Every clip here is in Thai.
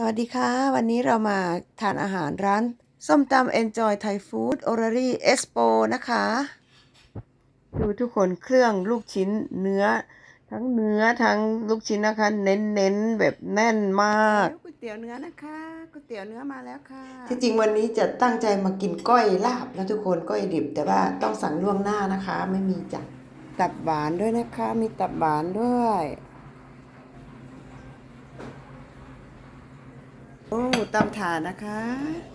สวัสดีค่ะ วันนี้เรามาทานอาหารร้าน ส้มตำ Enjoy Thai Food o r a r y Expo นะคะ ดูทุกคนเครื่องลูกชิ้นเนื้อ ทั้งเนื้อทั้งลูกชิ้นนะคะ เน้นๆแบบแน่นมากก๋วยเตี๋ยวเนื้อนะคะก๋วยเตี๋ยวเนื้อมาแล้วค่ะ ที่จริงวันนี้จะตั้งใจมากินก้อยลาบนะทุกคนก้อยดิบ แต่ว่าต้องสั่งล่วงหน้านะคะ ไม่มีจ้ะตับหวานด้วยนะคะ มีตับหวานด้วย โอ้ตำถาดนะคะ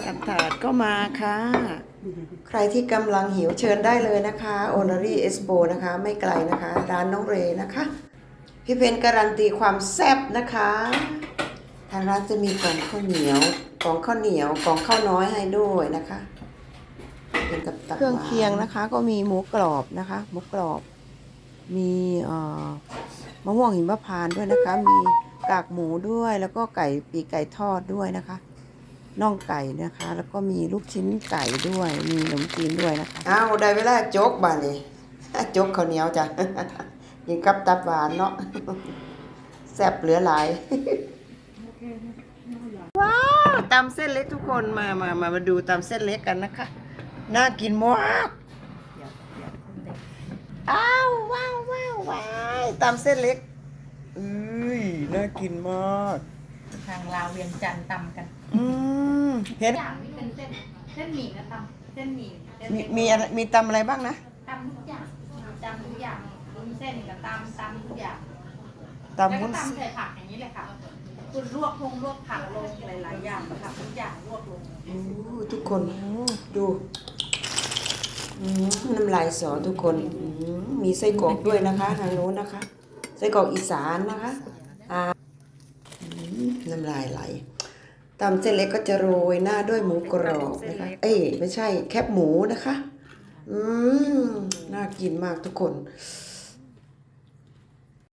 ตำถาดก็มาค่ะ ใครที่กำลังหิวเชิญได้เลยนะคะโอนารีเอสโบนะคะ ไม่ไกลนะคะ ร้านน้องเรนะคะ พี่เพนการันตีความแซ่บนะคะ ทางร้านจะมีกล่องข้าวเหนียวกล่องข้าวเหนียวกล่องข้าวน้อยให้ด้วยนะคะเป็นกับตับเครื่องเคียงนะคะ ก็มีหมูกรอบนะคะหมูกรอบ มีเอ่อมะม่วงหิมพานต์ด้วยนะคะมี กากหมูด้วย แล้วก็ไก่ปีกไก่ทอดด้วยนะคะน่องไก่นะคะ แล้วก็มีลูกชิ้นไก่ด้วย มีขนมจีนด้วยนะคะอ้าวได้เวลาโจ๊กบานนี่โจ๊กข้าวเหนียวจ้ะยิงกับตับหวานเนาะแซ่บเหลือหลายว้าวตำเส้นเล็กทุกคนมามามามาดูตำเส้นเล็กกันนะคะ น่ากินมากอ้าวว้าวว้าวว้าวตำเส้นเล็กอุ้ย น่ากินมาก ทางลาวเวียงจันทร์ตำกันอืมเห็นอย่างนี้เป็นเส้นเส้นหมี่นะตำเส้นหมี่เส้นมีเล็กมีอะไรมีตำอะไรบ้างนะตำทุกอย่างตำทุกอย่างวุ้นเส้นกับตำตำทุกอย่างตำแล้ววุ้ก็นตำใส่ผักอย่างนี้เลยค่ะคุณลวกพงลวกผักลงหลายๆอย่างค่ะทุกอย่างลวกลงอู้ทุกคนดูอืมน้ำลายสอทุกคนอืมมีไส้กรอกด้วยนะคะ ทางโน้นนะคะ ไส้กรอกอีสานนะคะอ่าอืม น้ำลายไหลตำเส้นเล็กก็จะโรยหน้าด้วยหมูกรอบนะคะ เอ้ยไม่ใช่แคบหมูนะคะ อืม น่ากินมากทุกคน